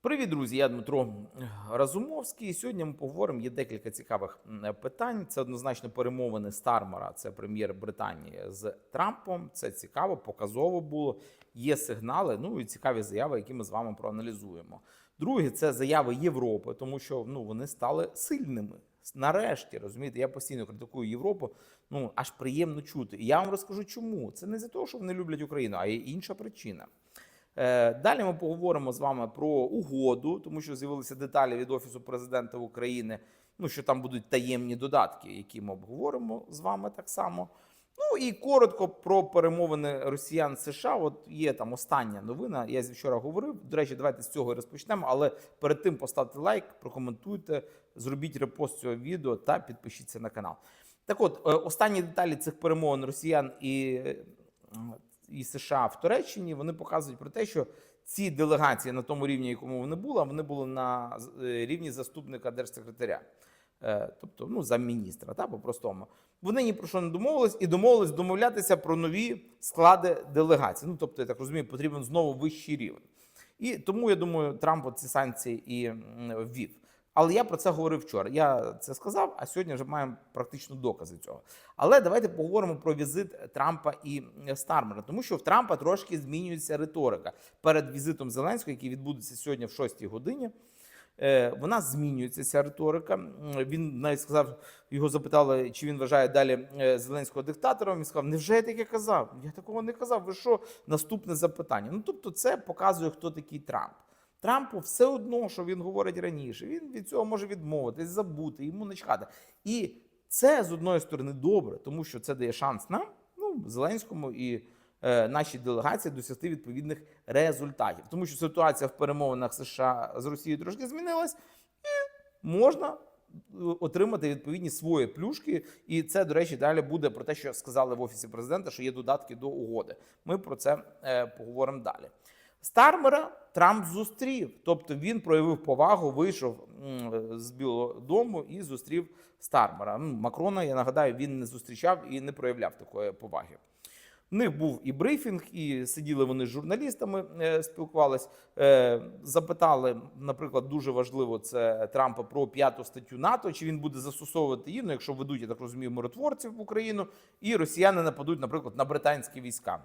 Привіт, друзі! Я Дмитро Разумовський. Сьогодні ми поговоримо. Є декілька цікавих питань. Це однозначно перемовини Стармера, це прем'єр Британії з Трампом. Це цікаво, показово було. Є сигнали, ну і цікаві заяви, які ми з вами проаналізуємо. Друге, це заяви Європи, тому що ну вони стали сильними. Нарешті розумієте, я постійно критикую Європу. Ну аж приємно чути. І я вам розкажу, чому це не за те, що вони люблять Україну, а є інша причина. Е, Далі ми поговоримо з вами про угоду, тому що з'явилися деталі від офісу президента України. Ну що там будуть таємні додатки, які ми обговоримо з вами так само. Ну і коротко про перемовини росіян США. От є там остання новина. Я вчора говорив. До речі, давайте з цього і розпочнемо. Але перед тим поставте лайк, прокоментуйте, зробіть репост цього відео та підпишіться на канал. Так, от е, останні деталі цих перемовин росіян і е, і США в Туреччині вони показують про те, що ці делегації на тому рівні, якому вони були, вони були на е, рівні заступника держсекретаря, Е, тобто ну замміністра, та по-простому. Вони ні про що не домовились і домовились домовлятися про нові склади делегацій. Ну тобто, я так розумію, потрібен знову вищий рівень. І тому я думаю, Трамп ці санкції і ввів. Але я про це говорив вчора. Я це сказав, а сьогодні вже маємо практично докази цього. Але давайте поговоримо про візит Трампа і Стармера, тому що в Трампа трошки змінюється риторика перед візитом Зеленського, який відбудеться сьогодні в 6 годині. Е, Вона змінюється ця риторика. Він навіть сказав, його запитали, чи він вважає далі е, Зеленського диктатором. Він сказав: Невже я таке казав? Я такого не казав. Ви що? Наступне запитання. Ну тобто, це показує, хто такий Трамп. Трампу все одно, що він говорить раніше. Він від цього може відмовитись, забути, йому не чхати. І це з одної сторони добре, тому що це дає шанс нам, ну Зеленському і е, нашій делегації досягти відповідних результатів. Тому що ситуація в перемовинах США з Росією трошки змінилась, і можна е, отримати відповідні свої плюшки. І це, до речі, далі буде про те, що сказали в офісі президента, що є додатки до угоди. Ми про це е, поговоримо далі. Стармера Трамп зустрів, тобто він проявив повагу, вийшов з Білого Дому і зустрів Стармера. Ну, Макрона, я нагадаю, він не зустрічав і не проявляв такої поваги. В них був і брифінг, і сиділи вони з журналістами, е, спілкувались, е, запитали, наприклад, дуже важливо це Трампа про п'яту статтю НАТО, чи він буде застосовувати її, ну, якщо ведуть, я так розумію, миротворців в Україну, і росіяни нападуть, наприклад, на британські війська.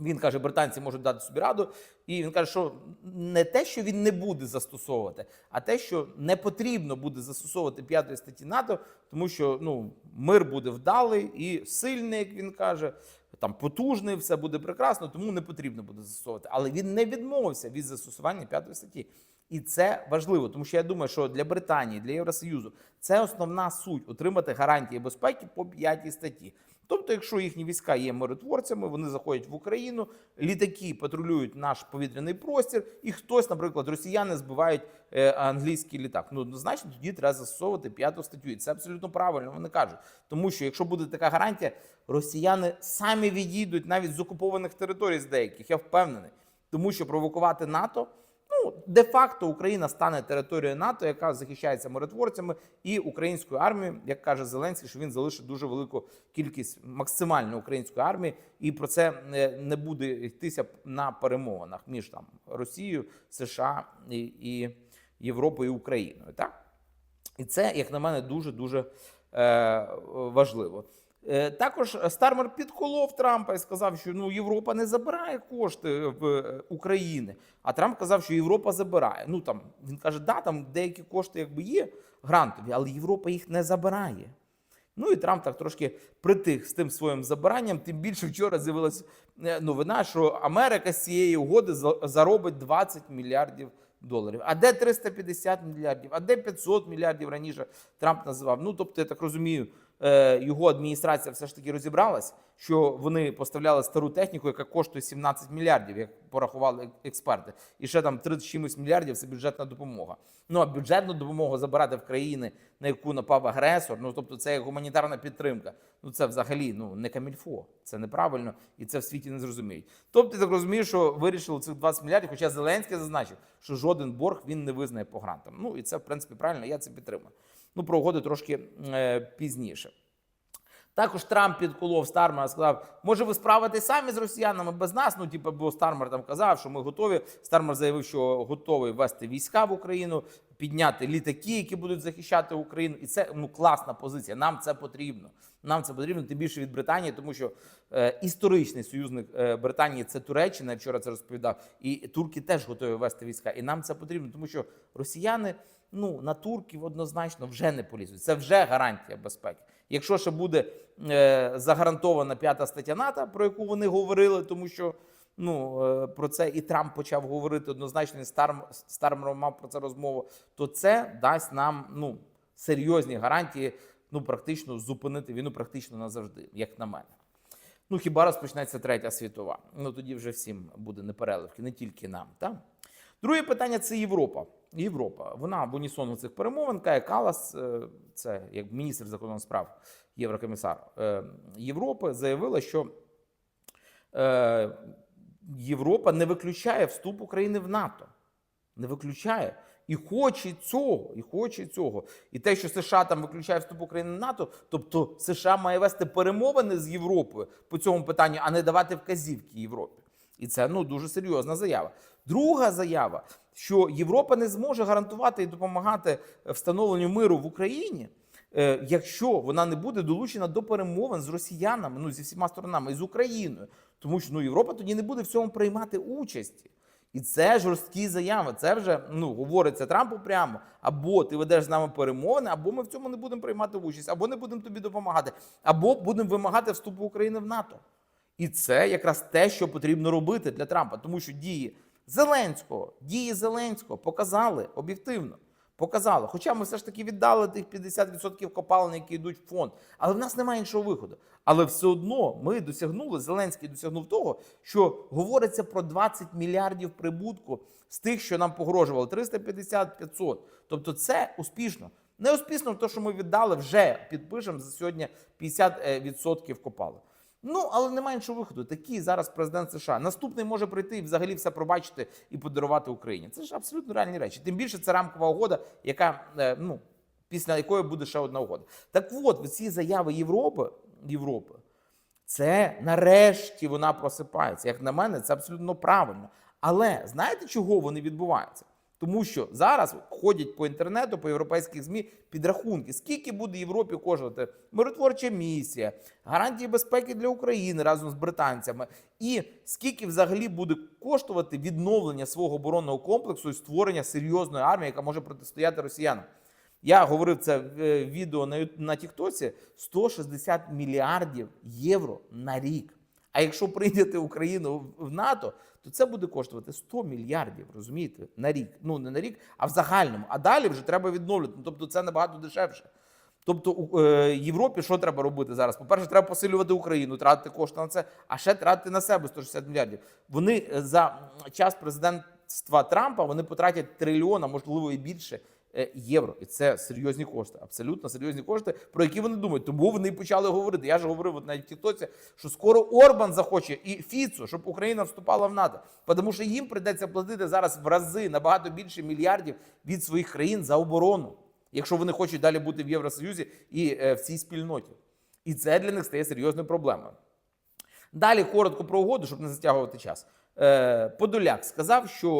Він каже, британці можуть дати собі раду, і він каже, що не те, що він не буде застосовувати, а те, що не потрібно буде застосовувати п'ятої статті НАТО, тому що ну мир буде вдалий і сильний, як він каже, там потужний, все буде прекрасно, тому не потрібно буде застосовувати. Але він не відмовився від застосування п'ятої статті. І це важливо, тому що я думаю, що для Британії, для Євросоюзу це основна суть отримати гарантії безпеки по п'ятій статті. Тобто, якщо їхні війська є миротворцями, вони заходять в Україну, літаки патрулюють наш повітряний простір, і хтось, наприклад, росіяни збивають е, англійський літак. Ну однозначно тоді треба застосовувати п'яту статтю. І це абсолютно правильно. Вони кажуть, тому що якщо буде така гарантія, росіяни самі відійдуть навіть з окупованих територій з деяких. Я впевнений, тому що провокувати НАТО. Де-факто Україна стане територією НАТО, яка захищається миротворцями, і українською армією, як каже Зеленський, що він залишить дуже велику кількість максимально української армії, і про це не, не буде йтися на перемовинах між там Росією, США і, і Європою і Україною. Так і це, як на мене, дуже дуже е, важливо. Е, Також Стармер підколов Трампа і сказав, що ну Європа не забирає кошти в е, України. А Трамп казав, що Європа забирає. Ну там він каже, да, там деякі кошти якби є грантові, але Європа їх не забирає. Ну і Трамп так трошки притих з тим своїм забиранням. Тим більше вчора з'явилася е, новина, що Америка з цієї угоди заробить 20 мільярдів доларів. А де 350 мільярдів? А де 500 мільярдів раніше Трамп називав? Ну тобто, я так розумію, його адміністрація все ж таки розібралась, що вони поставляли стару техніку, яка коштує 17 мільярдів, як порахували експерти, і ще там 30 чимось мільярдів це бюджетна допомога. Ну а бюджетну допомогу забирати в країни, на яку напав агресор, ну тобто це гуманітарна підтримка. Ну це взагалі ну не камільфо, це неправильно і це в світі не зрозуміють. Тобто я так розумію, що вирішили цих 20 мільярдів, хоча Зеленський зазначив, що жоден борг він не визнає по грантам. Ну і це в принципі правильно, я це підтримую. Ну про угоди трошки е, пізніше. Також Трамп підколов Стармера, сказав, може ви справитесь самі з росіянами без нас. Ну, типу, бо Стармер там казав, що ми готові. Стармер заявив, що готовий вести війська в Україну, підняти літаки, які будуть захищати Україну. І це ну класна позиція. Нам це потрібно. Нам це потрібно тим більше від Британії, тому що е, історичний союзник е, Британії це Туреччина. Вчора це розповідав. І турки теж готові вести війська. І нам це потрібно, тому що росіяни ну на турків однозначно вже не полізуть. Це вже гарантія безпеки. Якщо ще буде е, загарантована п'ята стаття НАТО, про яку вони говорили, тому що ну е, про це і Трамп почав говорити однозначно. і Старм Стармером мав про це розмову, то це дасть нам ну серйозні гарантії. Ну, практично зупинити війну практично назавжди, як на мене. Ну хіба розпочнеться третя світова? Ну тоді вже всім буде непереливки, не тільки нам. Так? Друге питання це Європа. Європа. Вона в унісону цих перемовин, Кая Калас, е, це як міністр закордонних справ, єврокомісар е, Європи, заявила, що е, Європа не виключає вступ України в НАТО. Не виключає. І хоче цього, і хоче цього. І те, що США там виключає вступ України в НАТО, тобто США має вести перемовини з Європою по цьому питанню, а не давати вказівки Європі. І це ну дуже серйозна заява. Друга заява, що Європа не зможе гарантувати і допомагати встановленню миру в Україні, е, якщо вона не буде долучена до перемовин з росіянами, ну зі всіма сторонами і з Україною, тому що ну Європа тоді не буде в цьому приймати участі. І це жорсткі заяви. Це вже ну говориться Трампу прямо. Або ти ведеш з нами перемовини, або ми в цьому не будемо приймати участь, або не будемо тобі допомагати, або будемо вимагати вступу України в НАТО. І це якраз те, що потрібно робити для Трампа, тому що дії Зеленського, дії Зеленського показали об'єктивно. Показали. Хоча ми все ж таки віддали тих 50% копалин, які йдуть в фонд. Але в нас немає іншого виходу. Але все одно ми досягнули, Зеленський досягнув того, що говориться про 20 мільярдів прибутку з тих, що нам погрожували 350-500. Тобто це успішно. Не успішно те, що ми віддали, вже підпишемо за сьогодні 50% копалин. Ну, але немає іншого виходу. Такий зараз президент США. Наступний може прийти і взагалі все пробачити і подарувати Україні. Це ж абсолютно реальні речі. Тим більше це рамкова угода, яка е, ну після якої буде ще одна угода. Так от, ці заяви Європи, Європи, це нарешті вона просипається. Як на мене, це абсолютно правильно. Але знаєте, чого вони відбуваються? Тому що зараз ходять по інтернету, по європейських змі підрахунки, скільки буде Європі коштувати миротворча місія, гарантії безпеки для України разом з британцями, і скільки взагалі буде коштувати відновлення свого оборонного комплексу і створення серйозної армії, яка може протистояти росіянам. Я говорив це в е, відео на Тіктоці: 160 мільярдів євро на рік. А якщо прийняти Україну в- НАТО, то це буде коштувати 100 мільярдів, розумієте, на рік. Ну не на рік, а в загальному. А далі вже треба відновлювати. Ну, Тобто це набагато дешевше. Тобто е, Європі що треба робити зараз? По-перше, треба посилювати Україну, тратити кошти на це, а ще тратити на себе 160 мільярдів. Вони е, за час президентства Трампа вони потратять трильйона, можливо, і більше євро. І це серйозні кошти, абсолютно серйозні кошти, про які вони думають. Тому вони почали говорити. Я ж говорив от навіть в Тіктоці, що скоро Орбан захоче і Фіцо, щоб Україна вступала в НАТО. Тому що їм прийдеться платити зараз в рази набагато більше мільярдів від своїх країн за оборону, якщо вони хочуть далі бути в Євросоюзі і е, в цій спільноті. І це для них стає серйозною проблемою. Далі коротко про угоду, щоб не затягувати час. Е, Подоляк сказав, що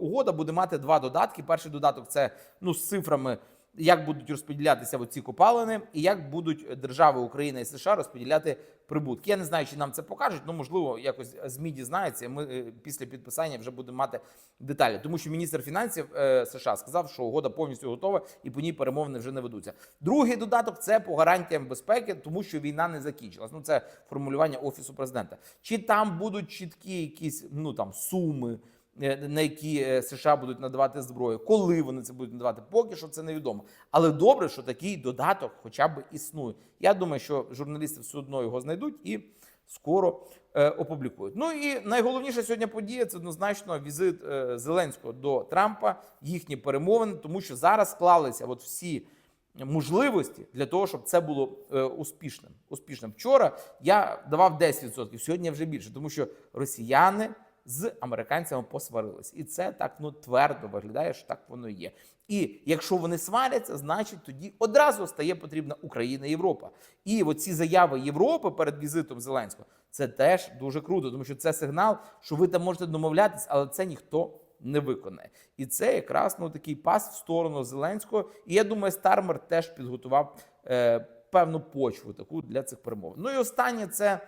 угода буде мати два додатки. Перший додаток це ну з цифрами, як будуть розподілятися ці копалини, і як будуть держави Україна і США розподіляти прибутки. Я не знаю, чи нам це покажуть. Ну можливо, якось змі дізнається. Ми е, після підписання вже будемо мати деталі, тому що міністр фінансів е, США сказав, що угода повністю готова і по ній перемовини вже не ведуться. Другий додаток це по гарантіям безпеки, тому що війна не закінчилась. Ну це формулювання офісу президента. Чи там будуть чіткі якісь ну там суми? Е, На які е, США будуть надавати зброю, коли вони це будуть надавати, поки що це невідомо. Але добре, що такий додаток хоча б існує. Я думаю, що журналісти все одно його знайдуть і скоро е, опублікують. Ну і найголовніша сьогодні подія це однозначно візит е, Зеленського до Трампа, їхні перемовини, тому що зараз склалися от всі можливості для того, щоб це було е, успішним. Успішним. Вчора я давав 10%, сьогодні вже більше, тому що росіяни з американцями посварились, і це так ну твердо виглядає, що так воно є. І якщо вони сваряться, значить тоді одразу стає потрібна Україна і Європа. І оці заяви Європи перед візитом Зеленського це теж дуже круто, тому що це сигнал, що ви там можете домовлятись, але це ніхто не виконає. І це якраз ну такий пас в сторону Зеленського. І я думаю, Стармер теж підготував е, певну почву таку для цих перемов. Ну і останнє це.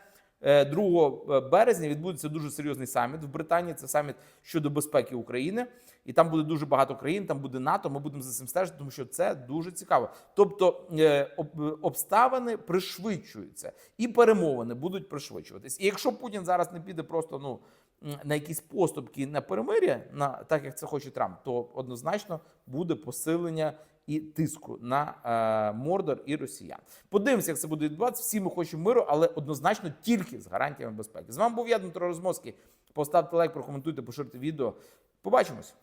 Е, 2 березня відбудеться дуже серйозний саміт в Британії. Це саміт щодо безпеки України, і там буде дуже багато країн. Там буде НАТО. Ми будемо за цим стежити, тому що це дуже цікаво. Тобто е, обставини пришвидшуються, і перемовини будуть пришвидшуватись. І якщо Путін зараз не піде просто ну на якісь поступки на перемир'я, на так як це хоче Трамп, то однозначно буде посилення і тиску на е, Мордор і Росіян. Подивимося, як це буде відбуватися. Всі ми хочемо миру, але однозначно тільки з гарантіями безпеки. З вами був я, Дмитро Розмовський. Поставте лайк, прокоментуйте, поширте відео. Побачимось.